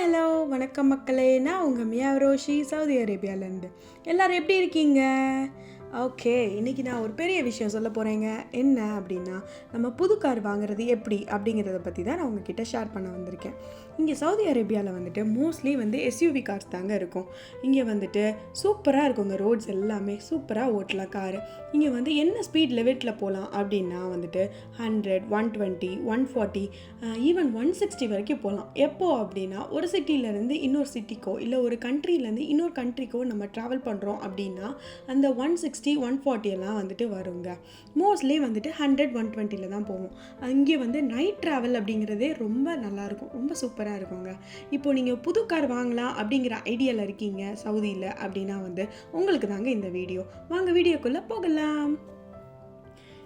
Hello வணக்கம் மக்களே. நான் உங்கள் மியா ரோஷி சவுதி அரேபியாவிலேருந்து எல்லோரும் எப்படி இருக்கீங்க? ஓகே இன்றைக்கி நான் ஒரு பெரிய விஷயம் சொல்ல போகிறேங்க என்ன அப்படின்னா நம்ம புது கார் வாங்குறது எப்படி அப்படிங்கிறத பற்றி தான் நான் உங்ககிட்ட ஷேர் பண்ண வந்திருக்கேன். இங்கே சவுதி அரேபியாவில் வந்துட்டு மோஸ்ட்லி வந்து எஸ்யூவி கார்ஸ் தாங்க இருக்கும். இங்கே வந்துட்டு சூப்பராக இருக்குங்க ரோட்ஸ் எல்லாமே. சூப்பராக ஓட்டலாம் காரு இங்கே வந்து என்ன ஸ்பீட் லிமிட்டில் போகலாம் அப்படின்னா வந்துட்டு hundred one twenty one forty even one sixty வரைக்கும் போகலாம் எப்போ அப்படின்னா ஒரு சிட்டியிலேருந்து இன்னொரு சிட்டிக்கோ இல்லை ஒரு கண்ட்ரிலேருந்து இன்னொரு கண்ட்ரிக்கோ நம்ம ட்ராவல் பண்ணுறோம் அப்படின்னா அந்த ஒன் சிக்ஸ்டி ஒன் ஃபார்ட்டி எல்லாம் வந்துட்டு வருங்க. மோஸ்ட்லி வந்துட்டு ஹண்ட்ரட் ஒன் டுவெண்ட்டியில் தான் போவோம். அங்கே வந்து நைட் ட்ராவல் அப்படிங்கிறதே ரொம்ப நல்லாயிருக்கும் ரொம்ப சூப்பர் சூப்பராக இருக்குங்க. இப்போ நீங்கள் புது கார் வாங்கலாம் அப்படிங்கிற ஐடியாவில் இருக்கீங்க சவுதியில் அப்படின்னா வந்து உங்களுக்கு தாங்க இந்த வீடியோ. வாங்க வீடியோக்குள்ளே போகலாம்.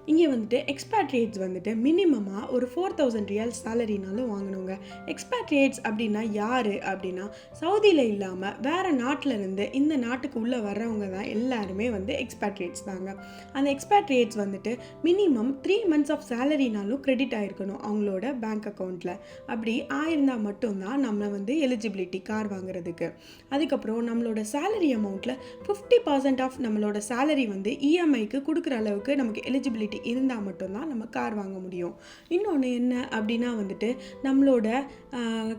இங்கே வந்துட்டு எக்ஸ்பேட்ரியேட்ஸ் வந்துட்டு மினிமமாக ஒரு ஃபோர் தௌசண்ட் ரியால் சேலரினாலும் வாங்கணுங்க. எக்ஸ்பேட்ரியேட்ஸ் அப்படின்னா யார்? அப்படின்னா சவுதியில் இல்லாமல் வேறு நாட்டிலருந்து இந்த நாட்டுக்கு உள்ளே வர்றவங்க தான் எல்லாருமே வந்து எக்ஸ்பேட்ரியேட்ஸ் தாங்க. அந்த எக்ஸ்பேட்ரியேட்ஸ் வந்துட்டு மினிமம் த்ரீ மந்த்ஸ் ஆஃப் சேலரினாலும் கிரெடிட் ஆகிருக்கணும் அவங்களோட பேங்க் அக்கௌண்ட்டில் அப்படி ஆயிருந்தால் மட்டும்தான் நம்ம வந்து எலிஜிபிலிட்டி கார் வாங்குறதுக்கு. அதுக்கப்புறம் நம்மளோட சேலரி அமௌண்ட்டில் ஃபிஃப்டி பர்சன்ட் ஆஃப் நம்மளோட சேலரி வந்து இஎம்ஐக்கு கொடுக்குற அளவுக்கு நமக்கு எலிஜிபிலிட்டி இருந்தால் மட்டும்தான் நம்ம கார் வாங்க முடியும். இன்னொன்று என்ன அப்படின்னா வந்துட்டு நம்மளோட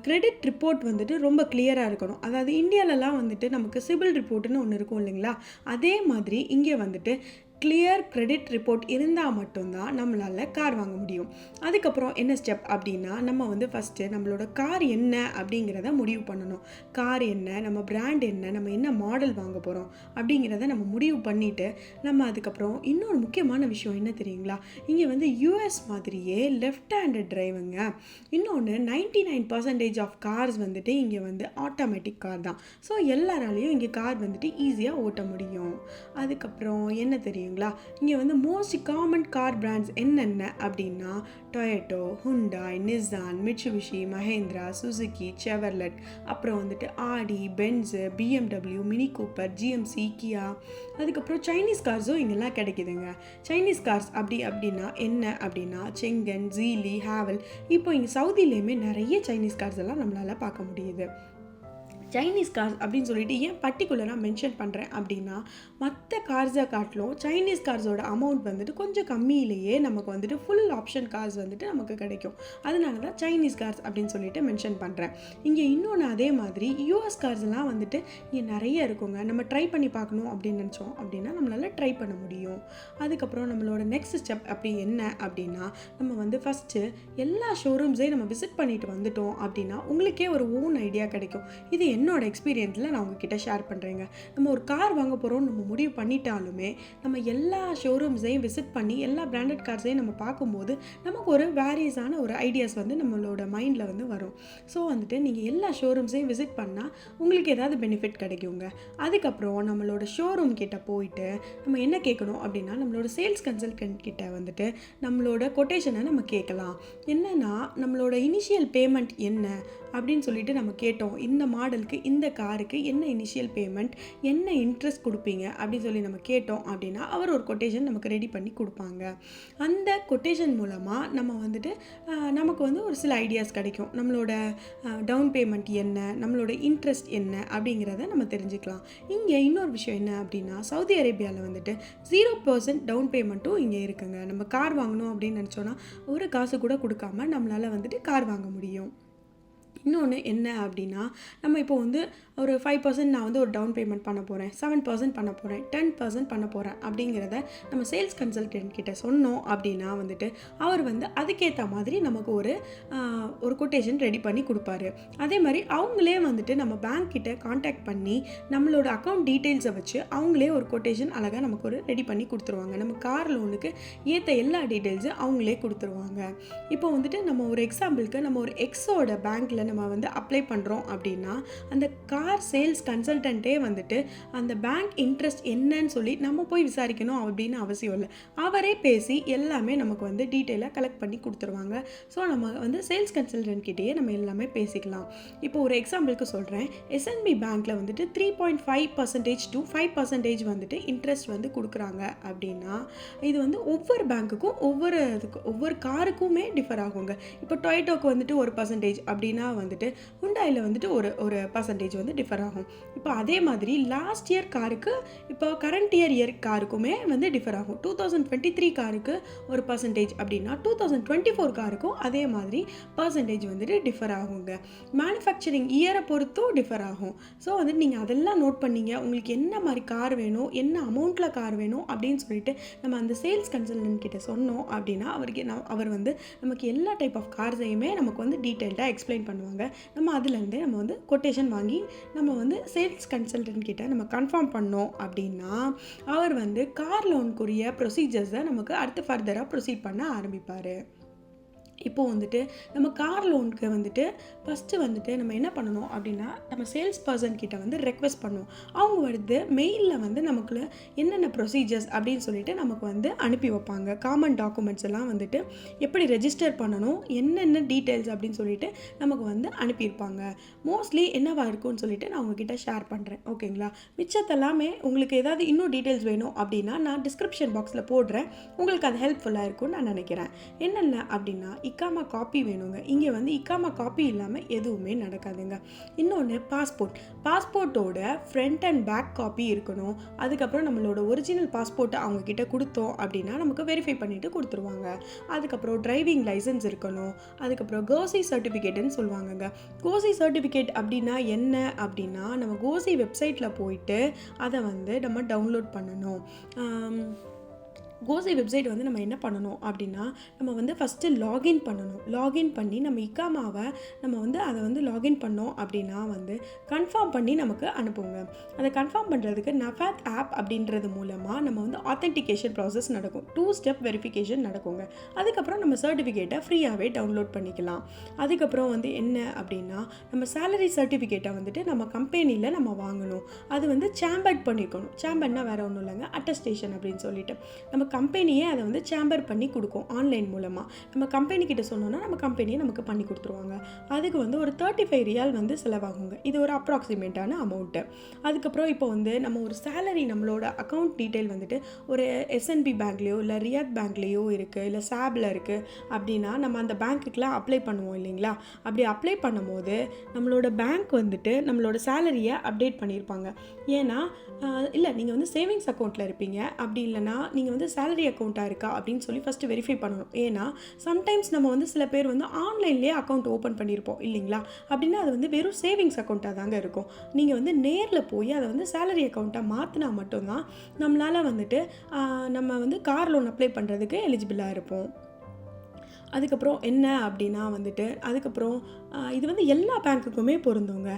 கிரெடிட் ரிப்போர்ட் வந்துட்டு ரொம்ப கிளியராக இருக்கணும். அதாவது இந்தியாலலாம் வந்துட்டு நமக்கு சிபில் ரிப்போர்ட்டுன்னு ஒன்று இருக்கும் இல்லைங்களா? அதே மாதிரி இங்கே வந்துட்டு கிளியர் கிரெடிட் ரிப்போர்ட் இருந்தால் மட்டும்தான் நம்மளால் கார் வாங்க முடியும். அதுக்கப்புறம் என்ன ஸ்டெப் அப்படின்னா நம்ம வந்து ஃபஸ்ட்டு நம்மளோட கார் என்ன அப்படிங்கிறத முடிவு பண்ணணும். கார் என்ன நம்ம பிராண்ட் என்ன நம்ம என்ன மாடல் வாங்க போகிறோம் அப்படிங்கிறத நம்ம முடிவு பண்ணிவிட்டு நம்ம அதுக்கப்புறம் இன்னொரு முக்கியமான விஷயம் என்ன தெரியுங்களா? இங்கே வந்து யூஎஸ் மாதிரியே லெஃப்ட் ஹேண்டட் டிரைவுங்க இன்னொன்று ninety nine percentage of cars வந்துட்டு இங்கே வந்து ஆட்டோமேட்டிக் கார் தான். ஸோ எல்லாராலையும் இங்கே கார் வந்துட்டு ஈஸியாக ஓட்ட முடியும். அதுக்கப்புறம் என்ன தெரியும்? இல்லைங்களா இங்கே வந்து மோஸ்ட் காமன் கார் பிராண்ட்ஸ் என்னென்ன அப்படின்னா Toyota Hyundai Nissan Mitsubishi Mahindra Suzuki Chevrolet அப்புறம் வந்துட்டு Audi Benz BMW mini Cooper GMC Kia அதுக்கப்புறம் சைனீஸ் கார்ஸும் இங்கெல்லாம் கிடைக்குதுங்க. சைனீஸ் கார்ஸ் அப்படி அப்படின்னா என்ன அப்படின்னா செங்கன் ஜீலி ஹேவல் இப்போ இங்கே சவுதியிலையுமே நிறைய சைனீஸ் கார்ஸ் எல்லாம் நம்மளால் பார்க்க முடியுது. சைனீஸ் கார்ஸ் அப்படின்னு சொல்லிட்டு ஏன் பர்டிகுலராக மென்ஷன் பண்ணுறேன் அப்படின்னா மற்ற கார்ஸை காட்டிலும் சைனீஸ் கார்ஸோட அமௌண்ட் வந்துட்டு கொஞ்சம் கம்மியிலேயே நமக்கு வந்துட்டு ஃபுல் ஆப்ஷன் கார்ஸ் வந்துட்டு நமக்கு கிடைக்கும். அதனால தான் சைனீஸ் கார்ஸ் அப்படின்னு சொல்லிட்டு மென்ஷன் பண்ணுறேன் இங்கே இன்னொன்று அதே மாதிரி யூஎஸ் கார்ஸ்லாம் வந்துட்டு இங்கே நிறைய இருக்குங்க. நம்ம ட்ரை பண்ணி பார்க்கணும் அப்படின்னு நினச்சோம் அப்படின்னா நம்மளால் ட்ரை பண்ண முடியும். அதுக்கப்புறம் நம்மளோட நெக்ஸ்ட் ஸ்டெப் அப்படி என்ன அப்படின்னா நம்ம வந்து ஃபஸ்ட்டு எல்லா ஷோரூம்ஸையும் நம்ம விசிட் பண்ணிட்டு வந்துட்டோம் அப்படின்னா உங்களுக்கே ஒரு ஓன் ஐடியா கிடைக்கும். இது என்ன என்னோட எக்ஸ்பீரியன்ஸில் நான் உங்ககிட்ட ஷேர் பண்ணுறேங்க நம்ம ஒரு கார் வாங்க போகிறோம் நம்ம முடிவு பண்ணிட்டாலுமே நம்ம எல்லா ஷோரூம்ஸையும் விசிட் பண்ணி எல்லா பிராண்டட் கார்ஸையும் நம்ம பார்க்கும்போது நமக்கு ஒரு வேரியஸான ஒரு ஐடியாஸ் வந்து நம்மளோட மைண்டில் வந்து வரும். ஸோ வந்துட்டு நீங்கள் எல்லா ஷோரூம்ஸையும் விசிட் பண்ணால் உங்களுக்கு ஏதாவது பெனிஃபிட் கிடைக்குங்க. அதுக்கப்புறம் நம்மளோட ஷோரூம் கிட்ட போயிட்டு நம்ம என்ன கேட்கணும் அப்படின்னா நம்மளோட சேல்ஸ் கன்சல்டன்ட் கிட்ட வந்துட்டு நம்மளோட கொட்டேஷனை நம்ம கேட்கலாம். என்னென்னா நம்மளோட இனிஷியல் பேமெண்ட் என்ன? அப்படின்னு சொல்லிட்டு நம்ம கேட்டோம் இந்த மாடலுக்கு இந்த காருக்கு என்ன இனிஷியல் பேமெண்ட் என்ன இன்ட்ரெஸ்ட் கொடுப்பீங்க அப்படின்னு சொல்லி நம்ம கேட்டோம் அப்படின்னா அவர் ஒரு கொட்டேஷன் நமக்கு ரெடி பண்ணி கொடுப்பாங்க. அந்த கொட்டேஷன் மூலமாக நம்ம வந்துட்டு நமக்கு வந்து ஒரு சில ஐடியாஸ் கிடைக்கும். நம்மளோட டவுன் பேமெண்ட் என்ன நம்மளோட இன்ட்ரெஸ்ட் என்ன அப்படிங்கிறத நம்ம தெரிஞ்சுக்கலாம். இங்கே இன்னொரு விஷயம் என்ன அப்படின்னா சவுதி அரேபியாவில் வந்துட்டு ஜீரோ பர்சன்ட் டவுன் பேமெண்ட்டும் இங்கே இருக்குங்க. நம்ம கார் வாங்கணும் அப்படின்னு நினச்சோன்னா ஒரு காசு கூட கொடுக்காம நம்மளால் வந்துட்டு கார் வாங்க முடியும். இன்னொன்று என்ன அப்படின்னா நம்ம இப்போ வந்து ஒரு ஃபைவ் பர்சன்ட் நான் வந்து ஒரு டவுன் பேமெண்ட் பண்ண போகிறேன் செவன் பர்சன்ட் பண்ண போகிறேன் டென் பர்சன்ட் பண்ண போகிறேன் அப்படிங்கிறத நம்ம சேல்ஸ் கன்சல்டன்ட் கிட்ட சொன்னோம் அப்படின்னா வந்துட்டு அவர் வந்து அதுக்கேற்ற மாதிரி நமக்கு ஒரு ஒரு கொட்டேஷன் ரெடி பண்ணி கொடுப்பாரு. அதே மாதிரி அவங்களே வந்துட்டு நம்ம பேங்க் கிட்ட காண்டாக்ட் பண்ணி நம்மளோட அக்கௌண்ட் டீட்டெயில்ஸை வச்சு அவங்களே ஒரு கொட்டேஷன் அழகாக நமக்கு ஒரு ரெடி பண்ணி கொடுத்துருவாங்க. நம்ம கார் லோனுக்கு ஏற்ற எல்லா டீட்டெயில்ஸும் அவங்களே கொடுத்துருவாங்க. இப்போ வந்துட்டு நம்ம ஒரு எக்ஸாம்பிளுக்கு நம்ம ஒரு எக்ஸோட பேங்க்கில் நம்ம வந்து அப்ளை பண்ணுறோம் அப்படின்னா அந்த கார் சேல்ஸ் கன்சல்டன்ட்டே வந்துட்டு அந்த பேங்க் இன்ட்ரெஸ்ட் என்னன்னு சொல்லி நம்ம போய் விசாரிக்கணும் அப்படின்னு அவசியம் இல்லை. அவரே பேசி எல்லாமே நமக்கு வந்து டீட்டெயிலாக கலெக்ட் பண்ணி கொடுத்துருவாங்க. ஸோ நம்ம வந்து சேல்ஸ் கன்சல்டன்ட் கிட்டேயே நம்ம எல்லாமே பேசிக்கலாம். இப்போ ஒரு எக்ஸாம்பிளுக்கு சொல்கிறேன் எஸ்என்பி பேங்க்கில் வந்துட்டு three point five percentage to five percentage வந்துட்டு இன்ட்ரெஸ்ட் வந்து கொடுக்குறாங்க அப்படின்னா இது வந்து ஒவ்வொரு பேங்க்குக்கும் ஒவ்வொரு இதுக்கு ஒவ்வொரு காருக்குமே டிஃபர் ஆகுங்க. இப்போ டொயட்டோக்கு வந்துட்டு ஒரு பர்சன்டேஜ் அப்படின்னா வந்துட்டு ஹுண்டாயில் வந்துட்டு ஒரு ஒரு பர்சன்டேஜ் வந்து டிஃபர் ஆகும். இப்போ அதே மாதிரி லாஸ்ட் இயர் காருக்கு இப்போ கரண்ட் இயர் இயர் காருக்குமே வந்து டிஃபர் ஆகும். டூ தௌசண்ட் டுவெண்ட்டி த்ரீ காருக்கு ஒரு பர்சன்டேஜ் அப்படின்னா டூ தௌசண்ட் டுவெண்ட்டி ஃபோர் காருக்கும் அதே மாதிரி பர்சன்டேஜ் வந்துட்டு டிஃபர் ஆகுங்க. மேனுஃபேக்சரிங் இயரை பொறுத்தும் டிஃபர் ஆகும். ஸோ வந்துட்டு நீங்கள் அதெல்லாம் நோட் பண்ணீங்க. உங்களுக்கு என்ன மாதிரி கார் வேணும்? என்ன அமௌண்ட்டில் கார் வேணும்? அப்படின்னு சொல்லிட்டு நம்ம அந்த சேல்ஸ் கன்சல்டன்ட் கிட்ட சொன்னோம் அப்படின்னா அவருக்கு நான் அவர் வந்து நமக்கு எல்லா டைப் ஆஃப் கார்ஸையுமே நமக்கு வந்து டீட்டெயில்டாக எக்ஸ்பிளைன் பண்ணுவாங்க. நம்ம அதுலேருந்தே நம்ம வந்து கொட்டேஷன் வாங்கி நம்ம வந்து சேல்ஸ் கன்சல்டன்ட் கிட்ட நம்ம கன்ஃபார்ம் பண்ணோம் அப்படின்னா அவர் வந்து கார் லோனுக்குரிய ப்ரொசீஜர்ஸை நமக்கு அடுத்து ஃபர்தராக ப்ரொசீட் பண்ண ஆரம்பிப்பார். இப்போது வந்துட்டு நம்ம கார் லோனுக்கு வந்துட்டு ஃபஸ்ட்டு வந்துட்டு நம்ம என்ன பண்ணணும் அப்படின்னா நம்ம சேல்ஸ் பர்சன் கிட்ட வந்து ரெக்வெஸ்ட் பண்ணுவோம் அவங்க வந்து மெயிலில் வந்து நமக்குள்ள என்னென்ன ப்ரொசீஜர்ஸ் அப்படின்னு சொல்லிட்டு நமக்கு வந்து அனுப்பி வைப்பாங்க. காமன் டாக்குமெண்ட்ஸ் எல்லாம் வந்துட்டு எப்படி ரெஜிஸ்டர் பண்ணணும் என்னென்ன டீட்டெயில்ஸ் அப்படின்னு சொல்லிட்டு நமக்கு வந்து அனுப்பியிருப்பாங்க. மோஸ்ட்லி என்னவா இருக்கும்னு சொல்லிட்டு நான் உங்ககிட்ட ஷேர் பண்ணுறேன் ஓகேங்களா மிச்சத்தெல்லாமே உங்களுக்கு ஏதாவது இன்னும் டீட்டெயில்ஸ் வேணும் அப்படின்னா நான் டிஸ்கிரிப்ஷன் பாக்ஸில் போடுறேன். உங்களுக்கு அது ஹெல்ப்ஃபுல்லாக இருக்கும்னு நான் நினைக்கிறேன். என்னென்ன அப்படின்னா இக்காமா காப்பி வேணுங்க. இங்கே வந்து இக்காமா காப்பி இல்லாமல் எதுவுமே நடக்காதுங்க. இன்னொன்று பாஸ்போர்ட். பாஸ்போர்ட்டோட ஃப்ரண்ட் அண்ட் பேக் காப்பி இருக்கணும். அதுக்கப்புறம் நம்மளோட ஒரிஜினல் பாஸ்போர்ட்டை அவங்கக்கிட்ட கொடுத்தோம் அப்படின்னா நமக்கு வெரிஃபை பண்ணிவிட்டு கொடுத்துருவாங்க. அதுக்கப்புறம் டிரைவிங் லைசன்ஸ் இருக்கணும். அதுக்கப்புறம் கோசி சர்டிஃபிகேட்டுன்னு சொல்லுவாங்கங்க. கோசி சர்டிஃபிகேட் அப்படின்னா என்ன? அப்படின்னா நம்ம கோசி வெப்சைட்டில் போயிட்டு அதை வந்து நம்ம டவுன்லோட் பண்ணணும். கோசை வெப்சைட் வந்து நம்ம என்ன பண்ணணும் அப்படின்னா நம்ம வந்து ஃபஸ்ட்டு லாகின் பண்ணணும். லாகின் பண்ணி நம்ம இக்காமாவை நம்ம வந்து அதை வந்து லாகின் பண்ணோம் அப்படின்னா வந்து கன்ஃபார்ம் பண்ணி நமக்கு அனுப்புங்க. அதை கன்ஃபார்ம் பண்ணுறதுக்கு நஃபாத் ஆப் அப்படின்றது மூலமாக நம்ம வந்து ஆத்தென்டிகேஷன் ப்ராசஸ் நடக்கும். டூ ஸ்டெப் வெரிஃபிகேஷன் நடக்குங்க. அதுக்கப்புறம் நம்ம சர்டிஃபிகேட்டை ஃப்ரீயாகவே டவுன்லோட் பண்ணிக்கலாம். அதுக்கப்புறம் வந்து என்ன அப்படின்னா நம்ம சேலரி சர்டிஃபிகேட்டை வந்துட்டு நம்ம கம்பெனியில் நம்ம வாங்கணும். அது வந்து சேம்பர்ட் பண்ணிக்கணும் சேம்பர்னா வேறு ஒன்றும் இல்லைங்க. அட்டஸ்டேஷன் அப்படின்னு சொல்லிட்டு. நம்ம கம்பெனியே அதை வந்து சேம்பர் பண்ணி கொடுக்கும் ஆன்லைன் மூலமாக நம்ம கம்பெனி கிட்ட சொன்னோன்னா நம்ம கம்பெனியை நமக்கு பண்ணி கொடுத்துருவாங்க. அதுக்கு வந்து ஒரு தேர்ட்டி ஃபைவ் ரியால் வந்து செலவாகுங்க. இது ஒரு அப்ராக்சிமேட்டான அமௌண்ட்டு அதுக்கப்புறம் இப்போ வந்து நம்ம ஒரு சேலரி நம்மளோட அக்கௌண்ட் டீட்டெயில் வந்துட்டு ஒரு எஸ்என்பி பேங்க்லேயோ இல்லை ரியாத் பேங்க்லேயோ இருக்குது இல்லை சாபில் இருக்குது அப்படின்னா நம்ம அந்த பேங்க்குக்கெலாம் அப்ளை பண்ணுவோம் இல்லைங்களா? அப்படி அப்ளை பண்ணும்போது நம்மளோட பேங்க் வந்துட்டு நம்மளோட சேலரியை அப்டேட் பண்ணியிருப்பாங்க. ஏன்னா இல்லை நீங்கள் வந்து சேவிங்ஸ் அக்கௌண்ட்டில் இருப்பீங்க. அப்படி இல்லைனா நீங்கள் வந்து சேலரி அக்கௌண்ட்டாக இருக்கா அப்படின்னு சொல்லி ஃபஸ்ட்டு வெரிஃபை பண்ணணும். ஏன்னா சம்டைம்ஸ் நம்ம வந்து சில பேர் வந்து ஆன்லைன்லேயே அக்கௌண்ட் ஓப்பன் பண்ணியிருப்போம் இல்லைங்களா? அப்படின்னா அது வந்து வெறும் சேவிங்ஸ் அக்கௌண்ட்டாக தாங்க இருக்கும். நீங்கள் வந்து நேரில் போய் அதை வந்து சேலரி அக்கௌண்ட்டாக மாற்றினா மட்டும்தான் நம்மளால் வந்துட்டு நம்ம வந்து கார் லோன் அப்ளை பண்ணுறதுக்கு எலிஜிபிளாக இருப்போம். அதுக்கப்புறம் என்ன அப்படின்னா வந்துட்டு அதுக்கப்புறம் இது வந்து எல்லா பேங்க்குக்குமே பொருந்துங்க.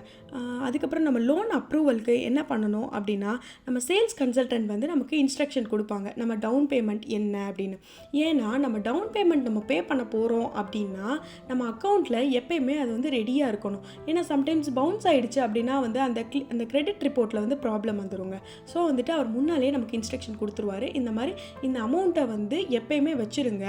அதுக்கப்புறம் நம்ம லோன் அப்ரூவலுக்கு என்ன பண்ணணும் அப்படின்னா நம்ம சேல்ஸ் கன்சல்டன்ட் வந்து நமக்கு இன்ஸ்ட்ரக்ஷன் கொடுப்பாங்க. நம்ம டவுன் பேமெண்ட் என்ன அப்படின்னு. ஏன்னா நம்ம டவுன் பேமெண்ட் நம்ம பே பண்ண போகிறோம் அப்படின்னா நம்ம அக்கௌண்ட்டில் எப்பயுமே அது வந்து ரெடியாக இருக்கணும். ஏன்னா சம்டைம்ஸ் பவுன்ஸ் ஆகிடுச்சு அப்படின்னா வந்து அந்த கிளி அந்த கிரெடிட் ரிப்போர்ட்டில் வந்து ப்ராப்ளம் வந்துடுங்க ஸோ வந்துட்டு அவர் முன்னாலே நமக்கு இன்ஸ்ட்ரக்ஷன் கொடுத்துருவாரு. இந்த மாதிரி இந்த அமௌண்ட்டை வந்து எப்பயுமே வச்சுருங்க.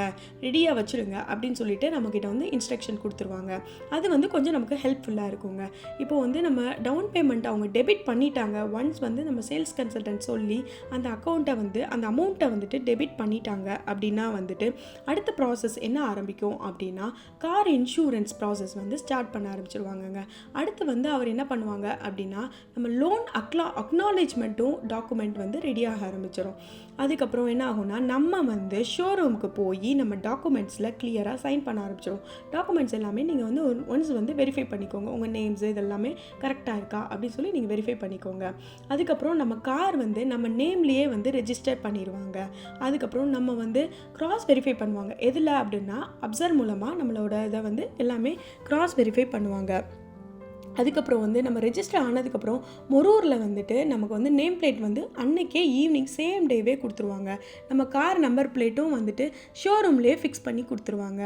ரெடியாக வச்சுருங்க அப்படின்னு சொல்லிட்டு நம்மக்கிட்ட வந்து இன்ஸ்ட்ரக்ஷன் கொடுத்துருவாங்க. அது வந்து வந்து கொஞ்சம் நமக்கு ஹெல்ப்ஃபுல்லாக இருக்குங்க. இப்போ வந்து நம்ம டவுன் பேமெண்ட் அவங்க டெபிட் பண்ணிட்டாங்க. ஒன்ஸ் வந்து நம்ம சேல்ஸ் கன்சல்டன்ட் சொல்லி அந்த அக்கௌண்ட்டை வந்து அந்த அமௌண்ட்டை வந்துட்டு டெபிட் பண்ணிட்டாங்க அப்படின்னா வந்துட்டு அடுத்த ப்ராசஸ் என்ன ஆரம்பிக்கும் அப்படின்னா கார் இன்சூரன்ஸ் ப்ராசஸ் வந்து ஸ்டார்ட் பண்ண ஆரம்பிச்சிருவாங்கங்க. அடுத்து வந்து அவர் என்ன பண்ணுவாங்க அப்படின்னா நம்ம லோன் அக்லா அக்னாலேஜ்மெண்ட்டும் டாக்குமெண்ட் வந்து ரெடியாக ஆரம்பிச்சிடும் அதுக்கப்புறம் என்ன ஆகும்னா நம்ம வந்து ஷோரூமுக்கு போய் நம்ம டாக்குமெண்ட்ஸில் கிளியராக சைன் பண்ண ஆரம்பிச்சிடும் டாக்குமெண்ட்ஸ் எல்லாமே நீங்கள் வந்து ஒன் ஒன்ஸ் வந்து வெரிஃபை பண்ணிக்கோங்க. உங்கள் நேம்ஸ் இதெல்லாமே கரெக்டாக இருக்கா அப்படின்னு சொல்லி நீங்கள் வெரிஃபை பண்ணிக்கோங்க. அதுக்கப்புறம் நம்ம கார் வந்து நம்ம நேம்லேயே வந்து ரெஜிஸ்டர் பண்ணிடுவாங்க அதுக்கப்புறம் நம்ம வந்து க்ராஸ் வெரிஃபை பண்ணுவாங்க. எதில் அப்படின்னா அப்சர் மூலமாக நம்மளோட இதை வந்து எல்லாமே க்ராஸ் வெரிஃபை பண்ணுவாங்க. அதுக்கப்புறம் வந்து நம்ம ரெஜிஸ்டர் ஆனதுக்கப்புறம் மொரூரில் வந்துட்டு நமக்கு வந்து நேம் பிளேட் வந்து அன்னைக்கே ஈவினிங் சேம் டேவே கொடுத்துருவாங்க. நம்ம கார் நம்பர் பிளேட்டும் வந்துட்டு ஷோரூம்லேயே ஃபிக்ஸ் பண்ணி கொடுத்துருவாங்க.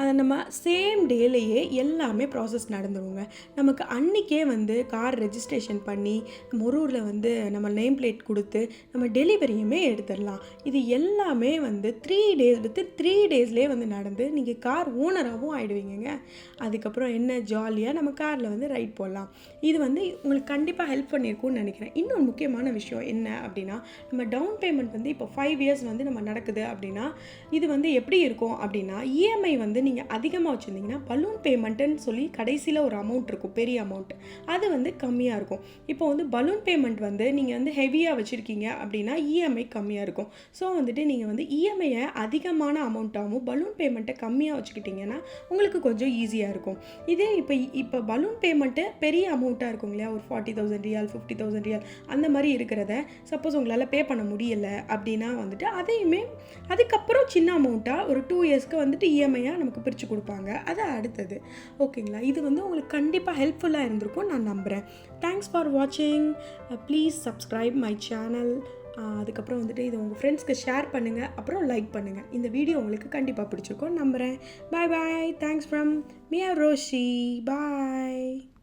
அதை நம்ம சேம் டேலேயே எல்லாமே ப்ராசஸ் நடந்துருவோங்க நமக்கு அன்னைக்கே வந்து கார் ரெஜிஸ்ட்ரேஷன் பண்ணி மொரூரில் வந்து நம்ம நேம் பிளேட் கொடுத்து நம்ம டெலிவரியுமே எடுத்துடலாம். இது எல்லாமே வந்து த்ரீ டேஸ் எடுத்து த்ரீ டேஸ்லேயே வந்து நடந்து நீங்கள் கார் ஓனராகவும் ஆகிடுவீங்க அதுக்கப்புறம் என்ன ஜாலியாக நம்ம காரில் வந்து ரைட் போடலாம். இது வந்து உங்களுக்கு கண்டிப்பாக ஹெல்ப் பண்ணியிருக்கும்னு நினைக்கிறேன். இன்னொரு முக்கியமான விஷயம் என்ன அப்படின்னா நம்ம டவுன் பேமெண்ட் வந்து இப்போ ஃபைவ் இயர்ஸ் வந்து நம்ம நடக்குது அப்படின்னா இது வந்து எப்படி இருக்கும் அப்படின்னா இஎம்ஐ வந்து நீங்கள் அதிகமாக வச்சுருந்தீங்கன்னா பலூன் பேமெண்ட்டுன்னு சொல்லி கடைசியில் ஒரு அமௌண்ட் இருக்கும். பெரிய அமௌண்ட் அது வந்து கம்மியாக இருக்கும். இப்போ வந்து பலூன் பேமெண்ட் வந்து நீங்கள் வந்து ஹெவியாக வச்சுருக்கீங்க அப்படின்னா இஎம்ஐ கம்மியாக இருக்கும். ஸோ வந்துட்டு நீங்கள் வந்து இஎம்ஐயை அதிகமான அமௌண்ட்டாகவும் பலூன் பேமெண்ட்டை கம்மியாக வச்சுக்கிட்டிங்கன்னா உங்களுக்கு கொஞ்சம் ஈஸியாக இருக்கும். இதே இப்போ இப்போ பலூன் பேமெண்ட்டு பெரிய அமௌண்ட்டாக இருக்கும் இல்லையா? ஒரு forty thousand riyal fifty thousand riyal அந்த மாதிரி இருக்கிறத சப்போஸ் உங்களால் பே பண்ண முடியலை அப்படின்னா வந்துட்டு அதையுமே அதுக்கப்புறம் சின்ன அமௌண்ட்டாக ஒரு டூ இயர்ஸ்க்கு வந்துட்டு இஎம்ஐயாக நமக்கு பிரித்து கொடுப்பாங்க. அது அடுத்தது. ஓகேங்களா இது வந்து உங்களுக்கு கண்டிப்பாக ஹெல்ப்ஃபுல்லாக இருந்திருக்கும் நான் நம்புகிறேன் தேங்க்ஸ் ஃபார் வாட்சிங் ப்ளீஸ் சப்ஸ்கிரைப் மை சேனல் அதுக்கப்புறம் வந்துட்டு இது உங்கள் ஃப்ரெண்ட்ஸ்க்கு ஷேர் பண்ணுங்கள் அப்புறம் லைக் பண்ணுங்கள் இந்த வீடியோ உங்களுக்கு கண்டிப்பாக பிடிச்சிருக்கும் நம்புகிறேன் bye bye thanks from Mia Roshi bye